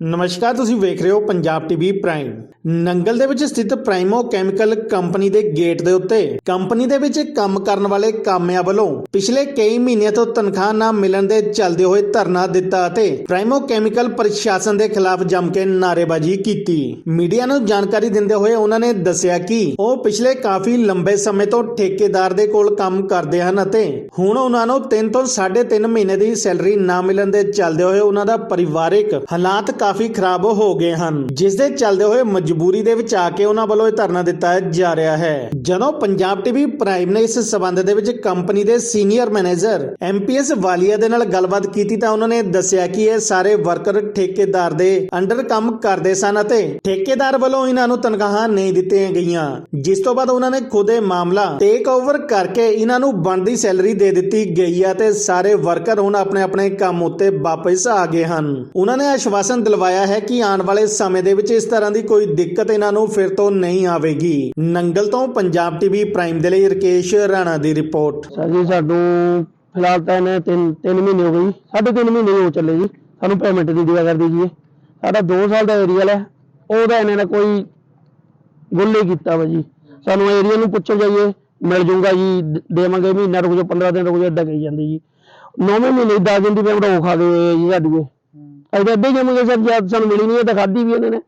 ਨਮਸਕਾਰ, ਤੁਸੀਂ ਵੇਖ ਰਹੇ ਹੋ ਪੰਜਾਬ ਟੀਵੀ ਪ੍ਰਾਈਮ। ਨੰਗਲ ਦੇ ਵਿੱਚ ਸਥਿਤ ਪ੍ਰਾਈਮੋ ਕੈਮੀਕਲ ਕੰਪਨੀ ਦੇ ਗੇਟ ਦੇ ਉੱਤੇ ਕੰਪਨੀ ਦੇ ਵਿੱਚ ਕੰਮ ਕਰਨ ਵਾਲੇ ਕਾਮਿਆਂ ਵੱਲੋਂ ਪਿਛਲੇ ਕਈ ਮਹੀਨਿਆਂ ਤੋਂ ਤਨਖਾਹ ਨਾ ਮਿਲਣ ਦੇ ਚੱਲਦੇ ਹੋਏ ਧਰਨਾ ਦਿੱਤਾ ਅਤੇ ਪ੍ਰਾਈਮੋ ਕੈਮੀਕਲ ਪ੍ਰਸ਼ਾਸਨ ਦੇ ਖਿਲਾਫ ਜੰਮ ਕੇ ਨਾਅਰੇਬਾਜ਼ੀ ਕੀਤੀ। ਮੀਡੀਆ ਨੂੰ ਜਾਣਕਾਰੀ ਦਿੰਦੇ ਹੋਏ ਉਹਨਾਂ ਨੇ ਦੱਸਿਆ ਕਿ ਉਹ ਪਿਛਲੇ ਕਾਫੀ ਲੰਬੇ ਸਮੇਂ ਤੋਂ ਠੇਕੇਦਾਰ ਦੇ ਕੋਲ ਕੰਮ ਕਰਦੇ ਹਨ ਅਤੇ ਹੁਣ ਉਹਨਾਂ ਨੂੰ 3 ਤੋਂ 3.5 ਮਹੀਨੇ ਦੀ ਸੈਲਰੀ ਨਾ ਮਿਲਣ ਦੇ ਚੱਲਦੇ ਹੋਏ ਉਹਨਾਂ ਦਾ ਪਰਿਵਾਰਿਕ ਹਾਲਾਤ ਕਾਫੀ ਖਰਾਬ ਹੋ ਗਏ ਹਨ। ਜਿਸ ਦੇ ਚੱਲਦੇ ਹੋਏ ਮਜਬੂਰੀ ਦੇ ਵਿੱਚ ਆ ਕੇ ਉਹਨਾਂ ਵੱਲੋਂ ਇਹ ਧਰਨਾ ਦਿੱਤਾ ਜਾ ਰਿਹਾ ਹੈ। ਜਦੋਂ ਪੰਜਾਬ ਟੀਵੀ ਪ੍ਰਾਈਮ ਨੇ ਇਸ ਸਬੰਧ ਦੇ ਵਿੱਚ ਕੰਪਨੀ ਦੇ ਸੀਨੀਅਰ ਮੈਨੇਜਰ ਐਮਪੀਐਸ ਵਾਲੀਆ ਦੇ ਨਾਲ ਗੱਲਬਾਤ ਕੀਤੀ ਤਾਂ ਉਹਨਾਂ ਨੇ ਦੱਸਿਆ ਕਿ ਇਹ ਸਾਰੇ ਵਰਕਰ ਠੇਕੇਦਾਰ ਦੇ ਅੰਡਰ ਕੰਮ ਕਰਦੇ ਸਨ ਅਤੇ ਠੇਕੇਦਾਰ ਵੱਲੋਂ ਇਹਨਾਂ ਨੂੰ ਤਨਖਾਹਾਂ ਨਹੀਂ ਦਿੱਤੀਆਂ ਗਈਆਂ। ਜਿਸ ਤੋਂ ਬਾਅਦ ਉਹਨਾਂ ਨੇ ਖੁਦ ਇਹ ਮਾਮਲਾ ਟੇਕ ਓਵਰ ਕਰਕੇ ਇਹਨਾਂ ਨੂੰ ਬਣਦੀ ਸੈਲਰੀ ਦੇ ਦਿੱਤੀ ਗਈ ਹੈ ਤੇ ਸਾਰੇ ਵਰਕਰ ਹੁਣ ਆਪਣੇ ਆਪਣੇ ਕੰਮ ਉੱਤੇ ਵਾਪਸ ਆ ਗਏ ਹਨ। ਉਹਨਾਂ ਨੇ ਆਸ਼ਵਾਸਨ ਦਿਲਵਾਇਆ ਹੈ ਕਿ ਆਉਣ ਵਾਲੇ ਸਮੇਂ ਦੇ ਵਿੱਚ ਇਸ ਤਰ੍ਹਾਂ ਦੀ ਕੋਈ ਦਿੱਕਤ ਇਹਨਾਂ ਨੂੰ ਫਿਰ ਤੋਂ ਨਹੀਂ ਆਵੇਗੀ। ਨੰਗਲ ਤੋਂ ਪੰਜਾਬ ਟੀਵੀ ਪ੍ਰਾਈਮ ਦੇ ਲਈ ਰਕੇਸ਼ ਰਾਣਾ ਦੀ ਰਿਪੋਰਟ। ਸਰ ਜੀ ਸਾਨੂੰ ਫਿਲਹਾਲ ਤਾਂ ਇਹਨੇ ਤਿੰਨ ਤਿੰਨ ਮਹੀਨੇ ਹੋ ਗਏ ਸਾਢੇ ਤਿੰਨ ਮਹੀਨੇ ਹੋ ਚੱਲੇ ਜੀ। ਸਾਨੂੰ ਪੇਮੈਂਟ ਦੀ ਦਿਆ ਕਰ ਦੀਜੀਏ। ਸਾਡਾ 2 ਸਾਲ ਦਾ ਏਰੀਆ ਹੈ। ਉਹਦਾ ਇਹਨੇ ਨਾ ਕੋਈ ਗੁੱਲ ਨਹੀਂ ਕੀਤਾ ਵਾ ਜੀ। ਸਾਨੂੰ ਏਰੀਆ ਨੂੰ ਪੁੱਛੋ ਜਾਈਏ, ਮਿਲ ਜੂਗਾ ਜੀ ਦੇਵਾਂਗੇ ਮਹੀਨਾ ਰੁਕ ਜਾਓ 15 ਦਿਨ ਰੁਕ ਜਾਓ, ਏਦਾਂ ਕਹੀ ਜਾਂਦੇ ਜੀ। ਨੌਵੇਂ ਮਹੀਨੇ 10 ਦਿਨ ਦੀ ਪੇਮੈਂਟ ਉਹ ਖਾ ਦੇ ਜੀ ਸਾਡੀ ਏਦਾਂ ਹੀ ਜੰਮਗੇ ਸਰ ਜਦ ਸਾਨੂੰ ਮਿਲੀ ਨਹੀਂ ਹੈ ਤਾਂ ਖਾਧੀ ਵੀ ਇਹਨਾਂ ਨੇ।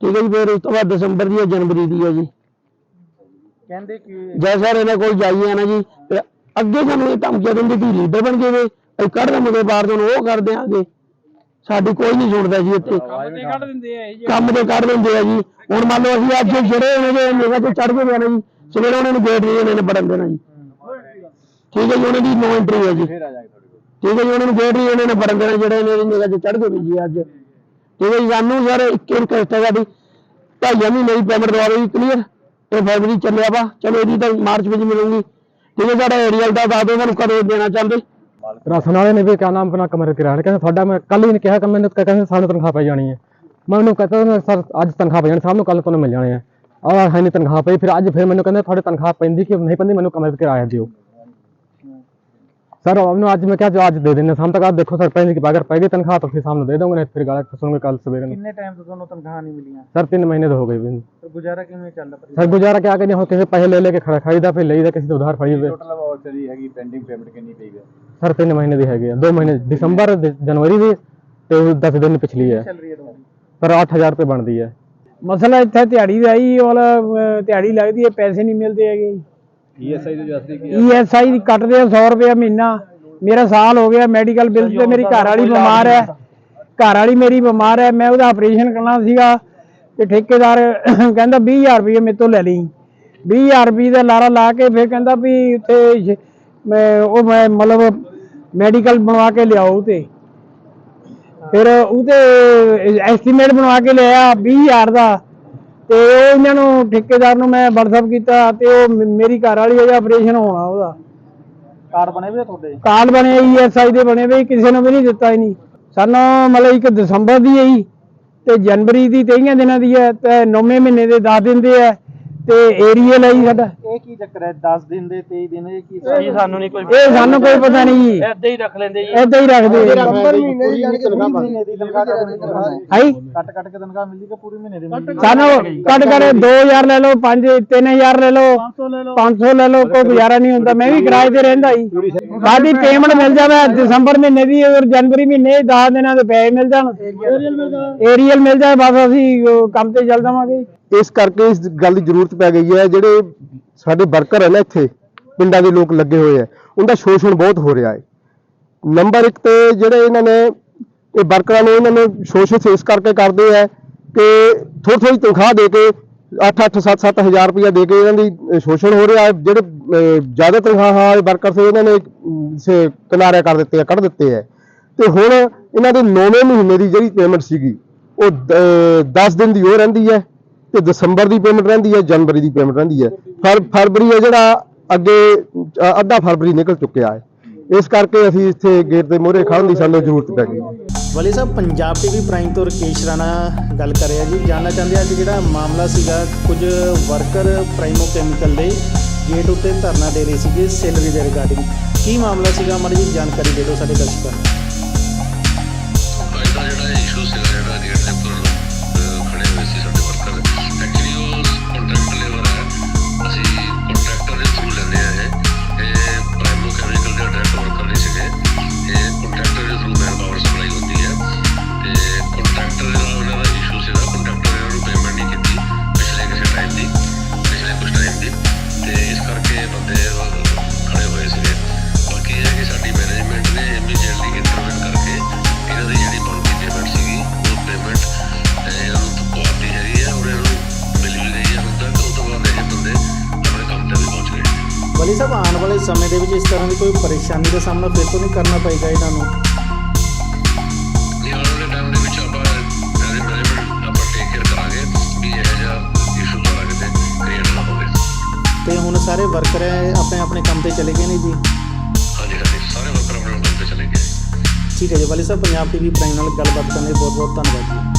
ਠੀਕ ਹੈ ਜੀ ਫਿਰ ਉਸ ਤੋਂ ਬਾਅਦ ਦਸੰਬਰ ਦੀ ਹੈ ਜਨਵਰੀ ਦੀ ਹੈ ਜੀ। ਕਹਿੰਦੇ ਕਿ ਜੈ ਸਰ ਇਹਨਾਂ ਕੋਲ ਜਾਈਏ ਨਾ ਜੀ ਤੇ ਅੱਗੇ ਸਾਨੂੰ ਇਹ ਧਮਕੀਆਂ ਦਿੰਦੇ ਕਿ ਲੀਡਰ ਬਣ ਗਏ ਵੇ। ਅਸੀਂ ਕੱਢ ਦੇਵਾਂਗੇ ਬਾਹਰ ਤੋਂ ਉਹ ਕਰ ਦਿਆਂਗੇ। ਸਾਡੀ ਕੋਈ ਨਹੀਂ ਸੁਣਦਾ ਜੀ ਇੱਥੇ। ਕੰਮ ਤੇ ਕੱਢ ਦਿੰਦੇ ਆ ਜੀ ਕੰਮ ਤੇ ਕੱਢ ਦਿੰਦੇ ਆ ਜੀ। ਹੁਣ ਮੰਨ ਲਓ ਅਸੀਂ ਅੱਜ ਜਿਹੜੇ ਉਹਨਾਂ ਦੇ ਨਿਗਾਹ ਤੇ ਚੜ ਗਏ ਨਾ ਜੀ ਸਵੇਰੇ ਉਹਨਾਂ ਨੂੰ ਗੇਟ ਨਹੀਂ ਉਹਨਾਂ ਨੇ ਵੜਨ ਦੇਣਾ ਜੀ। ਠੀਕ ਹੈ ਜੀ ਉਹਨਾਂ ਦੀ ਨੋ ਐਂਟਰੀ ਹੈ ਜੀ। ਠੀਕ ਹੈ ਜੀ, ਉਹਨਾਂ ਨੂੰ ਗੇਟ ਨਹੀਂ ਉਹਨਾਂ ਨੇ ਵੜਨ ਜਿਹੜੇ ਇਹਨਾਂ ਨਿਗਾਹ ਤੇ ਚੜ ਗਏ ਜੀ ਅੱਜ। ਠੀਕ ਹੈ ਜੀ, ਸਾਨੂੰ ਸਰ ਇੱਕ ਰਿਕਵੈਸਟ ਹੈ ਸਾਡੀ। ਢਾਈਆਂ ਮਹੀਨੇ ਦੀ ਪੇਮੈਂਟ ਦਵਾ ਦਿਓ ਕਲੀਅਰ ਇਹ ਫਰਵਰੀ ਚੱਲਿਆ ਵਾ। ਚਲੋ ਇਹਦੀ ਤਾਂ ਮਾਰਚ ਵਿੱਚ ਮਿਲੂਗੀ। ਠੀਕ ਹੈ, ਸਾਡਾ ਏਰੀਅਲ ਦਾ ਦੱਸ ਦਿਓ ਤੁਹਾਨੂੰ ਕਦੋਂ ਦੇਣਾ ਚਾਹੁੰਦੇ। ਰਾਸ਼ਨ ਵਾਲੇ ਨੇ ਵੀ ਕਿਆ ਨਾਮ ਆਪਣਾ ਕਮਰੇ ਕਿਰਾਇਆ ਨੇ ਤੁਹਾਡਾ ਮੈਂ ਕੱਲ ਹੀ ਨੇ ਕਿਹਾ ਕਿ ਮੈਨੂੰ ਕਹਿੰਦੇ ਸਾਨੂੰ ਤਨਖਾਹ ਪੈ ਜਾਣੀ ਹੈ। ਮੈਂ ਉਹਨੂੰ ਕਹਤਾ ਸਰ, ਅੱਜ ਤਨਖਾਹ ਪੈ ਜਾਣੀ, ਸਾਨੂੰ ਕੱਲ ਤੁਹਾਨੂੰ ਮਿਲ ਜਾਣੇ ਆ ਆ ਹੈ ਨਹੀਂ ਤਨਖਾਹ ਪਈ, ਫਿਰ ਅੱਜ ਫਿਰ ਮੈਨੂੰ ਕਹਿੰਦੇ, ਤੁਹਾਡੀ ਤਨਖਾਹ ਪੈਂਦੀ ਕਿ ਨਹੀਂ ਪੈਂਦੀ? ਮੈਨੂੰ ਕਮਰੇ ਕਿਰਾਇਆ ਦਿਓ। ਸਰ ਉਹਨੂੰ ਅੱਜ ਮੈਂ ਕਿਹਾ ਜੋ ਅੱਜ ਦੇ ਦਿੰਦੇ ਸਾਨੂੰ ਤਾਂ ਕਹਾ ਦੇਖੋ ਸਰ ਪੈਂਦੀ ਕਿ ਅਗਰ ਪੈ ਗਈ ਤਨਖਾਹ ਤਾਂ ਫਿਰ ਸਾਹਮਣੇ ਦੇ ਦੂੰਗਾ ਨਹੀਂ ਫਿਰ ਗਾਲਾਂ ਸੁਣੂਗੇ ਕੱਲ ਸਵੇਰੇ ਨੂੰ। ਕਿੰਨੇ ਟਾਈਮ ਤੋਂ ਤੁਹਾਨੂੰ ਤਨਖਾਹ ਨਹੀਂ ਮਿਲੀਆਂ? ਸਰ 3 ਮਹੀਨੇ ਤੋਂ ਹੋ ਗਏ ਵੀ। ਤੇ ਗੁਜ਼ਾਰਾ ਕਿਵੇਂ ਚੱਲਦਾ ਪਰ ਸਰ ਗੁਜ਼ਾਰਾ ਕਿਆ ਕਰੀਏ ਹੁਣ ਕਿਸੇ ਪੈਸੇ ਲੈ ਲੈ ਕੇ ਖੜਾ ਖਰੀਦਾ ਫਿਰ ਲਈਦਾ ਕਿਸੇ ਤੋਂ ਉਧਾਰ ਫੜੀ ਟੋਟਲ ਵਾਊਚਰ ਦੀ ਹੈਗੀ ਪੈਂਡਿੰਗ ਪੇਮੈਂਟ ਕਿੰਨੀ ਪਈ ਹੈ? ਸਰ 3 ਮਹੀਨੇ ਦੀ ਹੈਗੀ ਆ। 2 ਮਹੀਨੇ ਦਸੰਬਰ ਦੇ- ਜਨਵਰੀ ਦੀ ਤੇ 10 ਦਿਨ ਪਿਛਲੀ ਹੈ। ਚੱਲ ਰਹੀ ਹੈ ਤੁਹਾਡੀ? ਪਰ 8000 ਰੁਪਏ ਬਣਦੀ ਹੈ। ਮਸਲਾ ਇੱਥੇ ਦਿਹਾੜੀ ਦਾ ਹੀ ਵਾਲਾ ਅਹ, ਦਿਹਾੜੀ ਲੱਗਦੀ ਹੈ ਪੈਸੇ ਨਹੀਂ ਮਿਲਦੇ ਹੈਗੇ। ਈਐਸਆਈ ਤੋਂ ਜਸਤੀ ਕੀ ਈਐਸਆਈ ਕੱਟਦੇ ਆ 100 ਰੁਪਏ ਮਹੀਨਾ। ਮੇਰਾ ਸਾਲ ਹੋ ਗਿਆ ਮੈਡੀਕਲ ਬਿੱਲ ਤੇ ਮੇਰੀ ਘਰ ਵਾਲੀ ਬਿਮਾਰ ਹੈ। ਘਰ ਵਾਲੀ ਮੇਰੀ ਬਿਮਾਰ ਹੈ ਮੈਂ ਉਹਦਾ ਆਪਰੇਸ਼ਨ ਕਰਨਾ ਸੀਗਾ ਤੇ ਠੇਕੇਦਾਰ ਕਹਿੰਦਾ 20000 ਰੁਪਏ ਮੇਰੇ ਤੋਂ ਲੈ ਲਈ। 20000 ਰੁਪਏ ਦਾ ਲਾਰਾ ਲਾ ਕੇ ਫਿਰ ਕਹਿੰਦਾ ਵੀ ਉੱਥੇ ਉਹ ਮੈਂ ਮਤਲਬ ਮੈਡੀਕਲ ਬਣਵਾ ਕੇ ਲਿਆਓ ਤੇ ਫਿਰ ਉਹਦੇ ਐਸਟੀਮੇਟ ਬਣਵਾ ਕੇ ਲਿਆ 20000 ਦਾ। ਤੇ ਉਹ ਇਹਨਾਂ ਨੂੰ ਠੇਕੇਦਾਰ ਨੂੰ ਮੈਂ WhatsApp ਕੀਤਾ ਤੇ ਉਹ ਮ- ਮੇਰੀ ਘਰ ਵਾਲੀ ਦਾ ਆਪਰੇਸ਼ਨ ਹੋਣਾ ਉਹਦਾ। ਕਾਰਡ ਬਣੇ ਆ ਤੁਹਾਡੇ? ਕਾਲ ਬਣੇ ਈਐਸਆਈ ਦੇ ਬਣੇ ਵੀ ਕਿਸੇ ਨੂੰ ਵੀ ਨਹੀਂ ਦਿੱਤਾ ਹੀ ਨਹੀਂ ਸਾਨੂੰ ਮਤਲਬ ਇੱਕ ਦਸੰਬਰ ਦੀ ਹੈ ਜੀ ਤੇ ਜਨਵਰੀ ਦੀ 23 ਦਿਨਾਂ ਦੀ ਹੈ ਤੇ ਨੌਵੇਂ ਮਹੀਨੇ ਦੇ 10 ਦਿਨ ਦੇ ਹੈ ਤੇ ਏਰੀਅਲ ਹੈ ਜੀ ਸਾਡਾ। ਕੀ ਚੱਕਰ ਹੈ? 10 ਦਿਨ ਦੇ 23 ਦਿਨ ਇਹ ਕੀ ਜੀ ਸਾਨੂੰ ਨਹੀਂ ਕੋਈ ਇਹ ਸਾਨੂੰ ਕੋਈ ਪਤਾ ਨਹੀਂ। ਜੀ ਏਦਾਂ ਹੀ ਰੱਖ ਲੈਂਦੇ ਜੀ। ਏਦਾਂ ਹੀ ਰੱਖਦੇ ਮਹੀਨੇ ਦੀ ਮਹੀਨੇ ਦੀ ਤਨਖਾਹ ਹਾਈ ਕੱਟ ਕੱਟ ਕੇ ਤਨਖਾਹ ਮਿਲਦੀ ਕਿ ਪੂਰੀ ਮਹੀਨੇ ਦੀ ਮਿਲਦੀ ਸਾਨੂੰ ਕੱਟ ਕਰ 2000 ਲੈ ਲਓ 5 3000 ਲੈ ਲਓ 500 ਲੈ ਲਓ। ਕੋਈ ਗੁਜ਼ਾਰਾ ਨਹੀਂ ਹੁੰਦਾ। ਮੈਂ ਵੀ ਕਿਰਾਏ ਤੇ ਰਹਿੰਦਾ ਜੀ। ਸਾਡੀ ਪੇਮੈਂਟ ਮਿਲ ਜਾਵੇ ਦਸੰਬਰ ਮਹੀਨੇ ਦੀ ਔਰ ਜਨਵਰੀ ਮਹੀਨੇ 10 ਦਿਨਾਂ ਦੇ ਪੈਸੇ ਮਿਲ ਜਾਣ। ਏਰੀਅਲ ਮਿਲ ਜਾਏ ਬਸ ਅਸੀਂ ਕੰਮ ਤੇ ਚੱਲ ਜਾਵਾਂਗੇ। ਇਸ ਕਰਕੇ ਇਸ ਗੱਲ ਦੀ ਜ਼ਰੂਰਤ ਪੈ ਗਈ ਹੈ। ਜਿਹੜੇ ਸਾਡੇ ਵਰਕਰ ਹੈ ਨਾ ਇੱਥੇ ਪਿੰਡਾਂ ਦੇ ਲੋਕ ਲੱਗੇ ਹੋਏ ਆ। ਉਹਦਾ ਸ਼ੋਸ਼ਣ ਬਹੁਤ ਹੋ ਰਿਹਾ ਹੈ। ਨੰਬਰ 1 ਤੇ ਜਿਹੜੇ ਇਹਨਾਂ ਨੇ ਇਹ ਵਰਕਰਾਂ ਨੂੰ ਇਹਨਾਂ ਨੇ ਸ਼ੋਸ਼ਿਤ ਇਸ ਕਰਕੇ ਕਰਦੇ ਆ ਕਿ ਥੋੜੀ ਥੋੜੀ ਤਨਖਾਹ ਦੇ ਕੇ 8-8 7-7 ਹਜ਼ਾਰ ਰੁਪਇਆ ਦੇ ਕੇ ਇਹਨਾਂ ਦੀ ਸ਼ੋਸ਼ਣ ਹੋ ਰਿਹਾ ਹੈ। ਜਿਹੜੇ ਜ਼ਿਆਦਾ ਤਨਖਾਹ ਵਾਲੇ ਵਰਕਰ ਸੀ ਇਹਨਾਂ ਨੇ ਅਮ, ਸੇ ਕਿਨਾਰੇ ਕਰ ਦਿੱਤੇ ਆ ਕੱਢ ਦਿੱਤੇ ਆ। ਤੇ ਹੁਣ ਇਹਨਾਂ ਦੇ 9ਵੇਂ ਮਹੀਨੇ ਦੀ ਜਿਹੜੀ ਪੇਮੈਂਟ ਸੀਗੀ ਉਹ 10 ਦਿਨ ਦੀ ਉਹ ਰਹਿੰਦੀ ਹੈ। ਤੇ ਦਸੰਬਰ ਦੀ ਪੇਮੈਂਟ ਰਹਿੰਦੀ ਹੈ ਜਨਵਰੀ ਦੀ ਪੇਮੈਂਟ ਰਹਿੰਦੀ ਹੈ। ਫਰ ਫਰਵਰੀ ਹੈ ਜਿਹੜਾ ਅੱਗੇ ਅ, ਅੱਧਾ ਫਰਵਰੀ ਨਿਕਲ ਚੁੱਕਿਆ ਹੈ। ਇਸ ਕਰਕੇ ਅਸੀਂ ਇੱਥੇ ਗੇਟ ਦੇ ਮੂਹਰੇ ਖੜਨ ਦੀ ਸਾਨੂੰ ਜ਼ਰੂਰਤ ਪੈ ਗਈ। ਵਲੀ ਸਾਹਿਬ ਪੰਜਾਬ ਟੀਵੀ ਪ੍ਰਾਈਮ ਤੋਂ ਰਕੇਸ਼ ਰਾਣਾ ਗੱਲ ਕਰ ਰਿਹਾ ਜੀ। ਜਾਣਨਾ ਚਾਹੁੰਦੇ ਆ ਕਿ ਜਿਹੜਾ ਮਾਮਲਾ ਸੀਗਾ ਕੁਝ ਵਰਕਰ ਪ੍ਰਾਈਮੋ ਕੈਮੀਕਲ ਦੇ ਗੇਟ ਉੱਤੇ ਧਰਨਾ ਦੇ ਰਹੇ ਸੀਗੇ ਸੈਲਰੀ ਦੇ ਰਿਗਾਰਡਿੰਗ ਕੀ ਮਾਮਲਾ ਸੀਗਾ? ਮਾੜੀ ਜੀ ਜਾਣਕਾਰੀ ਦੇ ਦਿਓ ਸਾਡੇ ਦਰਸ਼ਕਾਂ ਨੂੰ। ਇਸ ਬੰਦੇ ਉਹ ਖੜੇ ਹੋਏ ਸੀਗੇ। ਬਾਕੀ ਇਹ ਹੈ ਕਿ ਸਾਡੀ ਮੈਨੇਜਮੈਂਟ ਨੇ ਇਮੀਡੀਏਟਲੀ ਇੰਟਰਵੈਨ ਕਰਕੇ ਇਹਨਾਂ ਦੀ ਜਿਹੜੀ ਬਣਦੀ ਪੇਮੈਂਟ ਸੀਗੀ, ਉਹ ਪੇਮੈਂਟ ਇਹਨਾਂ ਨੂੰ ਪਹੁੰਚਦੀ ਹੈਗੀ ਹੈ ਔਰ ਇਹਨੂੰ ਮਿਲ ਵੀ ਗਈ ਹੈ। ਹੁਣ ਤੱਕ ਉਹ ਤੋਂ ਬਾਅਦ ਇਹ ਬੰਦੇ ਆਪਣੇ ਕੰਮ ਤੇ ਵੀ ਪਹੁੰਚ ਗਏ। ਵਲੀ ਸਾਹਿਬ, ਆਉਣ ਵਾਲੇ ਸਮੇਂ ਦੇ ਵਿੱਚ ਇਸ ਤਰ੍ਹਾਂ ਦੀ ਕੋਈ ਪਰੇਸ਼ਾਨੀ ਦਾ ਸਾਹਮਣਾ ਫਿਰ ਤੋਂ ਨਹੀਂ ਕਰਨਾ ਪਏਗਾ ਇਹਨਾਂ ਨੂੰ? ਸਾਰੇ ਵਰਕਰ ਆਪਣੇ ਆਪਣੇ ਕੰਮ ਤੇ ਚਲੇ ਗਏ ਨੇ ਜੀ। ਹਾਂਜੀ ਹਾਂਜੀ ਸਾਰੇ ਵਰਕਰ ਆਪਣੇ ਕੰਮ ਤੇ ਚਲੇ ਗਏ। ਠੀਕ ਹੈ ਜੀ ਵਲੀ ਸਾਹਿਬ ਪੰਜਾਬ ਟੀਵੀ ਪ੍ਰਾਈਮ ਨਾਲ ਗੱਲਬਾਤ ਕਰਨ ਲਈ ਬਹੁਤ ਬਹੁਤ ਧੰਨਵਾਦ ਜੀ।